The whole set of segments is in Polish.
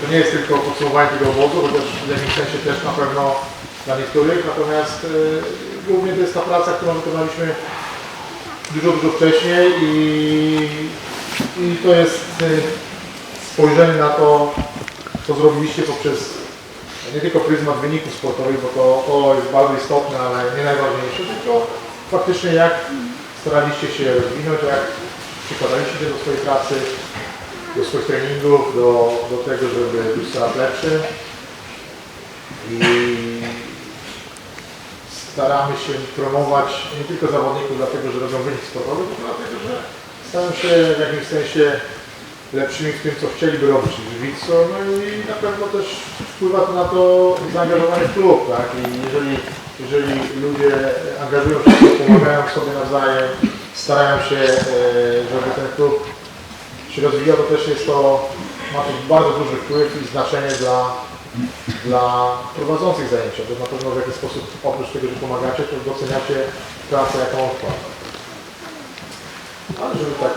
To nie jest tylko podsumowanie tego obozu, chociaż w jakimś sensie też na pewno dla niektórych, natomiast e, głównie to jest ta praca, którą wykonaliśmy dużo, dużo wcześniej i, i to jest e, spojrzenie na to, co zrobiliście poprzez nie tylko pryzmat wyników sportowych, bo to, to jest bardzo istotne, ale nie najważniejsze, tylko faktycznie jak staraliście się rozwinąć, jak przykładaliście się do swojej pracy, do swoich treningów, do, do tego, żeby być coraz lepszy. I staramy się promować nie tylko zawodników dlatego, że robią wynik sportowy, tylko dlatego, że stają się w jakimś sensie lepszymi w tym, co chcieliby robić w żywictwo, no i na pewno też wpływa to na to zaangażowanie w klub, tak? I jeżeli, jeżeli ludzie angażują się, pomagają sobie nawzajem, starają się, e, żeby ten klub się rozwijał, to też jest to, ma to bardzo duży wpływ i znaczenie dla, dla prowadzących zajęcia, bo na pewno w jakiś sposób oprócz tego, że pomagacie, to doceniacie pracę, jaką on. Ale żeby tak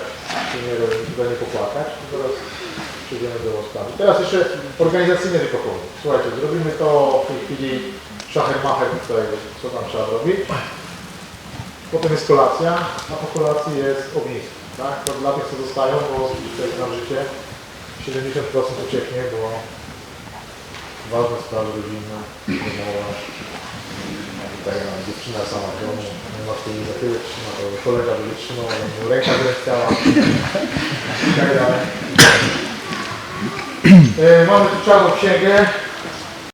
się nie, nie popłakać, to teraz przejdziemy do sprawy. Teraz jeszcze organizacyjnie tylko powiem. Słuchajcie, zrobimy to w tej chwili szacher-macher tutaj, co tam trzeba zrobić. Potem jest kolacja, a po kolacji jest ognisko. Tak? To dla tych, co zostają, bo tutaj znam życie, 70% ucieknie, bo ważne sprawy rodzinne, domowe. Tutaj no, dziewczyna sama w domu, nie ma tej inicjatywy, trzyma to kolega będzie trzymał, mu ręka wyleciała i tak dalej. E, Mamy tu czarną księgę,